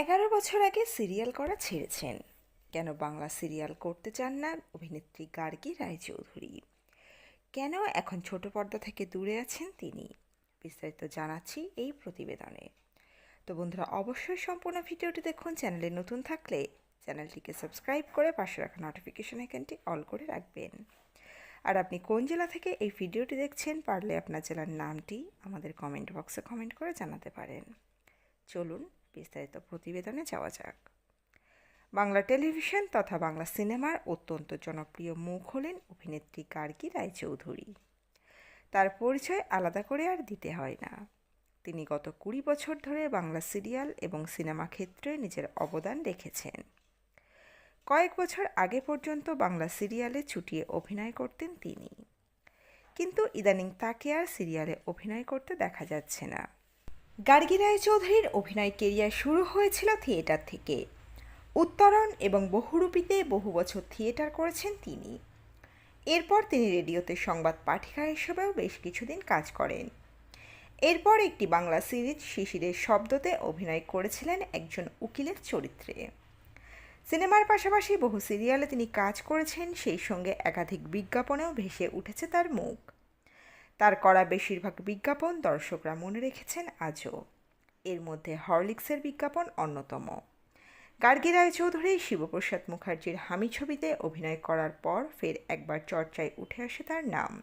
এগারো বছর আগে সিরিয়াল করা ছেড়েছেন। কেন বাংলা সিরিয়াল করতে চান না? অভিনেত্রী গার্গী রায়চৌধুরী। কেন এখন ছোট পর্দা থেকে দূরে আছেন তিনি? বিস্তারিত জানাচ্ছি এই প্রতিবেদনে। তো বন্ধুরা, অবশ্যই সম্পূর্ণ ভিডিওটি দেখুন, চ্যানেলে নতুন থাকলে চ্যানেলটিকে সাবস্ক্রাইব করে পাশে রাখা নোটিফিকেশন আইকনটি অল করে রাখবেন। আর আপনি কোন জেলা থেকে এই ভিডিওটি দেখছেন পারলে আপনার জেলার নামটি আমাদের কমেন্ট বক্সে কমেন্ট করে জানাতে পারেন। চলুন বিস্তারিত প্রতিবেদনে যাওয়া যাক। বাংলা টেলিভিশন তথা বাংলা সিনেমার অত্যন্ত জনপ্রিয় মুখ হলেন অভিনেত্রী গার্গী রায়চৌধুরী। তার পরিচয় আলাদা করে আর দিতে হয় না। তিনি গত কুড়ি বছর ধরে বাংলা সিরিয়াল এবং সিনেমা ক্ষেত্রে নিজের অবদান রেখেছেন। কয়েক বছর আগে পর্যন্ত বাংলা সিরিয়ালে ছুটিয়ে অভিনয় করতেন তিনি। কিন্তু ইদানিং তাকে আর সিরিয়ালে অভিনয় করতে দেখা যাচ্ছে না। গার্গী রায়চৌধুরীর অভিনয় কেরিয়ার শুরু হয়েছিল থিয়েটার থেকে। উত্তরণ এবং বহুরূপীতে বহু বছর থিয়েটার করেছেন তিনি। এরপর তিনি রেডিওতে সংবাদ পাঠিকা হিসেবেও বেশ কিছুদিন কাজ করেন। এরপর একটি বাংলা সিরিজ, শিশিরের শব্দতে অভিনয় করেছিলেন একজন উকিলের চরিত্রে। সিনেমার পাশাপাশি বহু সিরিয়ালে তিনি কাজ করেছেন, সেই সঙ্গে একাধিক বিজ্ঞাপনেও ভেসে উঠেছে তার মুখ। তার করা বেশিরভাগ বিজ্ঞাপন দর্শকরা মনে রেখেছেন আজও। এর মধ্যে হরলিক্সের বিজ্ঞাপন অন্যতম। গার্গী রায়চৌধুরী, শিবপ্রসাদ মুখার্জির হামি ছবিতে অভিনয় করার পর ফের একবার চর্চায় উঠে আসে তার নাম।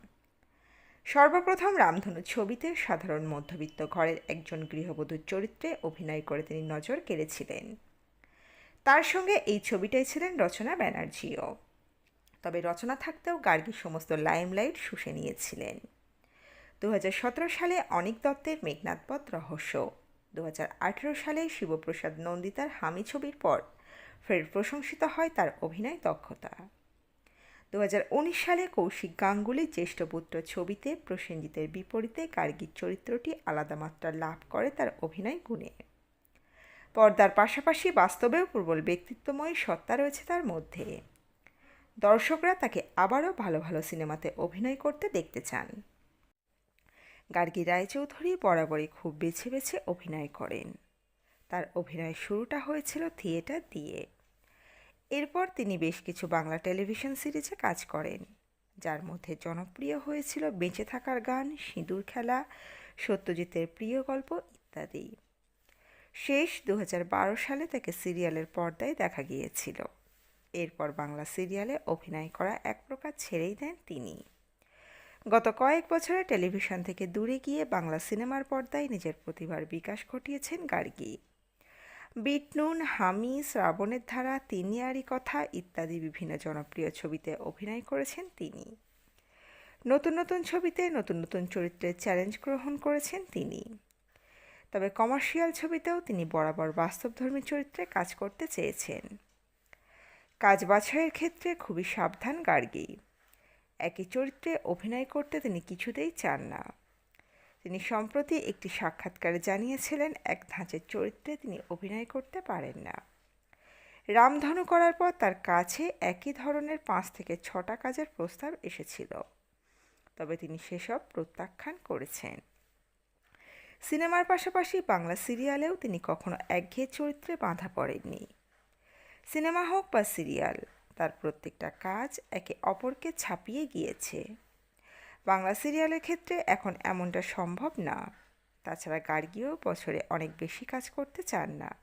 সর্বপ্রথম রামধনু ছবিতে সাধারণ মধ্যবিত্ত ঘরের একজন গৃহবধূর চরিত্রে অভিনয় করে তিনি নজর কেড়েছিলেন। তার সঙ্গে এই ছবিটাই ছিলেন রচনা ব্যানার্জিও। তবে রচনা থাকতেও গার্গী সমস্ত লাইমলাইট শুষে নিয়েছিলেন। দু হাজার সতেরো সালে অনিক দত্তের মেঘনাথপথ রহস্য। দু হাজার আঠেরো সালে শিবপ্রসাদ নন্দিতার হামি ছবির পর ফের প্রশংসিত হয় তার অভিনয় দক্ষতা। দু হাজার উনিশ সালে কৌশিক গাঙ্গুলির জ্যেষ্ঠ পুত্র ছবিতে প্রসেনজিতের বিপরীতে গার্গীর চরিত্রটি আলাদা মাত্রা লাভ করে তার অভিনয় গুণে। পর্দার পাশাপাশি বাস্তবেও প্রবল ব্যক্তিত্বময় সত্তা রয়েছে তার মধ্যে। দর্শকরা তাকে আবারও ভালো ভালো সিনেমাতে অভিনয় করতে দেখতে চান। গার্গী রায়চৌধুরী বরাবরই খুব বেছে বেছে অভিনয় করেন। তার অভিনয় শুরুটা হয়েছিল থিয়েটার দিয়ে। এরপর তিনি বেশ কিছু বাংলা টেলিভিশন সিরিজে কাজ করেন, যার মধ্যে জনপ্রিয় হয়েছিল বেঁচে থাকার গান, সিঁদুর খেলা, সত্যজিতের প্রিয় গল্প ইত্যাদি। শেষ দু হাজার বারো সালে তাকে সিরিয়ালের পর্দায় দেখা গিয়েছিল। এরপর বাংলা সিরিয়ালে অভিনয় করা এক প্রকার ছেড়েই দেন তিনি। গত কয়েক বছরে টেলিভিশন থেকে দূরে গিয়ে বাংলা সিনেমার পর্দায় নিজের প্রতিভার বিকাশ ঘটিয়েছেন গার্গী। বিটনুন হামি, শ্রাবণের ধারা, তিনি তিনিয়ারি কথা ইত্যাদি বিভিন্ন জনপ্রিয় ছবিতে অভিনয় করেছেন তিনি। নতুন নতুন ছবিতে নতুন নতুন চরিত্রের চ্যালেঞ্জ গ্রহণ করেছেন তিনি। তবে কমার্শিয়াল ছবিতেও তিনি বরাবর বাস্তবধর্মী চরিত্রে কাজ করতে চেয়েছেন। কাজ বাছাইয়ের ক্ষেত্রে খুবই সাবধান গার্গী। একই চরিত্রে অভিনয় করতে তিনি কিছুতেই চান না। তিনি সম্প্রতি একটি সাক্ষাৎকারে জানিয়েছিলেন, এক ধাঁচের চরিত্রে তিনি অভিনয় করতে পারেন না। রামধনু করার পর তার কাছে একই ধরনের পাঁচ থেকে ছটা কাজের প্রস্তাব এসেছিল। তবে তিনি সেসব প্রত্যাখ্যান করেছেন। সিনেমার পাশাপাশি বাংলা সিরিয়ালেও তিনি কখনো একঘেয়ে চরিত্রে বাঁধা পড়েননি। সিনেমা হোক বা সিরিয়াল তার প্রত্যেকটা কাজ একে অপরকে ছাপিয়ে গিয়েছে। বাংলা সিরিয়ালের ক্ষেত্রে এখন এমনটা সম্ভব না। তাছাড়া গার্গীও বছরে অনেক বেশি কাজ করতে চান না।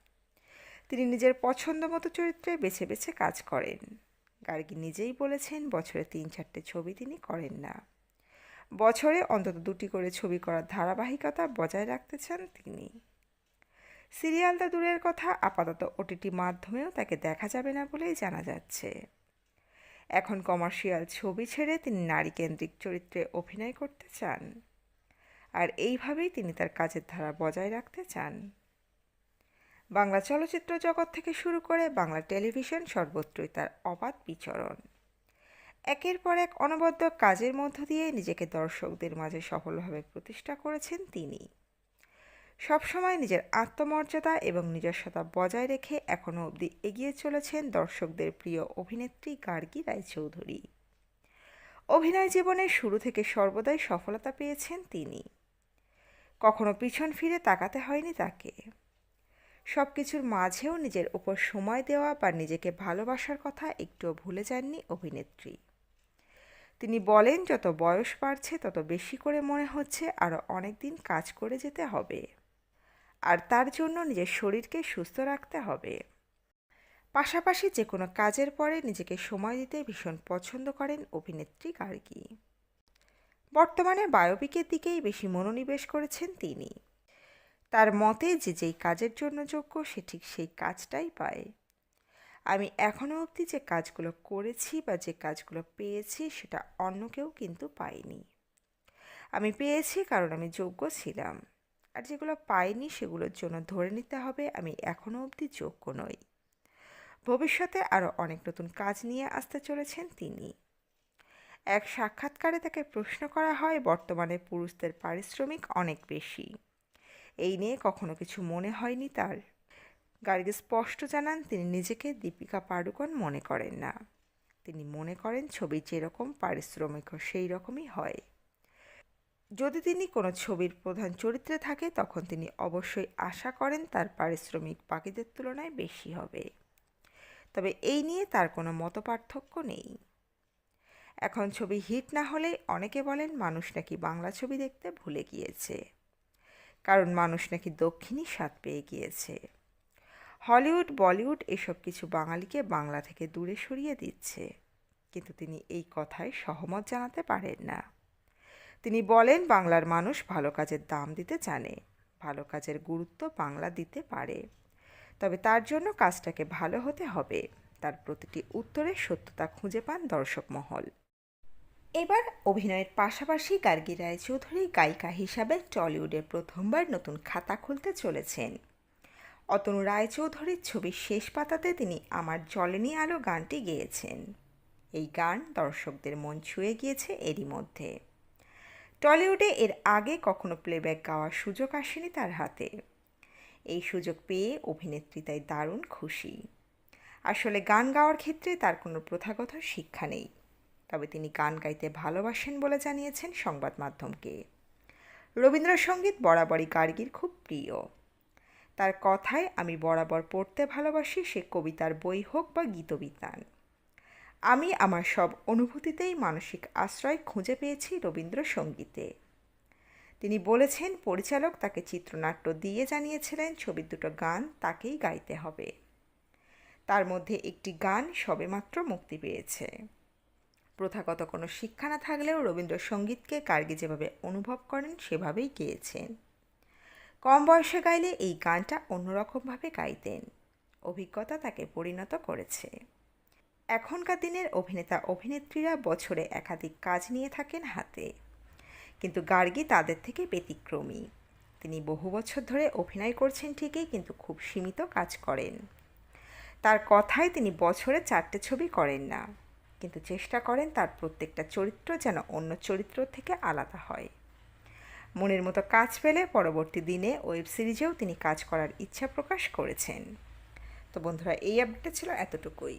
তিনি নিজের পছন্দ মতো চরিত্রে বেছে বেছে কাজ করেন। গার্গী নিজেই বলেছেন, বছরে তিন চারটে ছবি তিনি করেন না। বছরে অন্তত দুটি করে ছবি করার ধারাবাহিকতা বজায় রাখতে চান তিনি। সিরিয়ালটা দূরের কথা, আপাতত ওটিটি মাধ্যমেও তাকে দেখা যাবে না বলেই জানা যাচ্ছে। এখন কমার্শিয়াল ছবি ছেড়ে তিনি নারীকেন্দ্রিক চরিত্রে অভিনয় করতে চান। আর এইভাবেই তিনি তার কাজের ধারা বজায় রাখতে চান। বাংলা চলচ্চিত্র জগৎ থেকে শুরু করে বাংলা টেলিভিশন সর্বত্রই তার অবাধ বিচরণ। একের পর এক অনবদ্য কাজের মধ্য দিয়ে নিজেকে দর্শকদের মাঝে সফলভাবে প্রতিষ্ঠা করেছেন তিনি। সবসময় নিজের আত্মমর্যাদা এবং নিজস্বতা বজায় রেখে এখনও অবধি এগিয়ে চলেছেন দর্শকদের প্রিয় অভিনেত্রী গার্গী রায়চৌধুরী। অভিনয় জীবনের শুরু থেকে সর্বদাই সফলতা পেয়েছেন তিনি। কখনো পিছন ফিরে তাকাতে হয়নি তাকে। সব কিছুর মাঝেও নিজের ওপর সময় দেওয়া বা নিজেকে ভালোবাসার কথা একটুও ভুলে যাননি অভিনেত্রী। তিনি বলেন, যত বয়স বাড়ছে, তত বেশি করে মনে হচ্ছে আরও অনেক দিন কাজ করে যেতে হবে। আর তার জন্য নিজের শরীরকে সুস্থ রাখতে হবে। পাশাপাশি যে কোনো কাজের পরে নিজেকে সময় দিতে ভীষণ পছন্দ করেন অভিনেত্রী গার্গী। বর্তমানে বায়োপিকের দিকেই বেশি মনোনিবেশ করেছেন তিনি। তার মতে যে যেই কাজের জন্য যোগ্য সে ঠিক সেই কাজটাই পায়। আমি এখনও অবধি যে কাজগুলো করেছি বা যে কাজগুলো পেয়েছি সেটা অন্য কেউ কিন্তু পাইনি আমি পেয়েছি কারণ আমি যোগ্য ছিলাম। আর যেগুলো পাইনি সেগুলোর জন্য ধরে নিতে হবে। আমি এখনও অবধি যোগ্য নই। ভবিষ্যতে আরও অনেক নতুন কাজ নিয়ে আসতে চলেছেন তিনি। এক সাক্ষাৎকারে তাকে প্রশ্ন করা হয়, বর্তমানে পুরুষদের পারিশ্রমিক অনেক বেশি। এই নিয়ে কখনো কিছু মনে হয়নি তার। গার্গে স্পষ্ট জানান, তিনি নিজেকে দীপিকা পাডুকোন মনে করেন না। তিনি মনে করেন ছবি যেরকম, পারিশ্রমিকও সেই রকমই হয়। যদি তিনি কোনো ছবির প্রধান চরিত্রে থাকে, তখন তিনি অবশ্যই আশা করেন তার পারিশ্রমিক বাকিদের তুলনায় বেশি হবে। তবে এই নিয়ে তার কোনো মতপার্থক্য নেই। এখন ছবি হিট না হলে অনেকে বলেন মানুষ নাকি বাংলা ছবি দেখতে ভুলে গিয়েছে। কারণ মানুষ নাকি দক্ষিণী স্বাদ পেয়ে গিয়েছে। হলিউড, বলিউড এসব কিছু বাঙালিকে বাংলা থেকে দূরে সরিয়ে দিচ্ছে। কিন্তু তিনি এই কথায় সহমত জানাতে পারেন না। তিনি বলেন, বাংলার মানুষ ভালো কাজের দাম দিতে জানে, ভালো কাজের গুরুত্ব বাংলা দিতে পারে। তবে তার জন্য কাজটাকে ভালো হতে হবে। তার প্রতিটি উত্তরে সত্যতা খুঁজে পান দর্শক মহল। এবার অভিনয়ের পাশাপাশি গার্গী রায়চৌধুরী গায়িকা হিসাবে টলিউডে প্রথমবার নতুন খাতা খুলতে চলেছেন। অতনু রায়চৌধুরীর ছবির শেষ পাতাতে তিনি আমার জলেনি আলো গানটি গেয়েছেন। এই গান দর্শকদের মন ছুঁয়ে গিয়েছে এরই মধ্যে। টলিউডে এর আগে কখনো প্লেব্যাক গাওয়ার সুযোগ আসেনি তার হাতে। এই সুযোগ পেয়ে অভিনেত্রী তাই দারুণ খুশি। আসলে গান গাওয়ার ক্ষেত্রে তার কোনো প্রথাগত শিক্ষা নেই। তবে তিনি গান গাইতে ভালোবাসেন বলে জানিয়েছেন সংবাদ মাধ্যমকে। রবীন্দ্রসঙ্গীত বরাবরই গার্গীর খুব প্রিয়। তার কথায়, আমি বরাবর পড়তে ভালোবাসি সে কবিতার বই হোক বা গীতবিতান। আমি আমার সব অনুভূতিতেই মানসিক আশ্রয় খুঁজে পেয়েছি রবীন্দ্রসঙ্গীতে। তিনি বলেছেন, পরিচালক তাকে চিত্রনাট্য দিয়ে জানিয়েছিলেন, ছবির দুটো গান তাকেই গাইতে হবে। তার মধ্যে একটি গান সবেমাত্র মুক্তি পেয়েছে। প্রথাগত কোনো শিক্ষা না থাকলেও রবীন্দ্রসঙ্গীতকে কার্গি যেভাবে অনুভব করেন, সেভাবেই গেয়েছেন। কম বয়সে গাইলে এই গানটা অন্যরকমভাবে গাইতেন। অভিজ্ঞতা তাকে পরিণত করেছে। এখনকার দিনের অভিনেতা, অভিনেত্রীরা বছরে একাধিক কাজ নিয়ে থাকেন হাতে। কিন্তু গার্গী তাদের থেকে ব্যতিক্রমী। তিনি বহু বছর ধরে অভিনয় করছেন ঠিকই, কিন্তু খুব সীমিত কাজ করেন। তার কথায় তিনি বছরে চারটে ছবি করেন না, কিন্তু চেষ্টা করেন তার প্রত্যেকটা চরিত্র যেন অন্য চরিত্র থেকে আলাদা হয়। মনের মতো কাজ পেলে পরবর্তী দিনে ওয়েব সিরিজেও তিনি কাজ করার ইচ্ছা প্রকাশ করেছেন। তো বন্ধুরা, এই আপডেটটা ছিল এতটুকুই।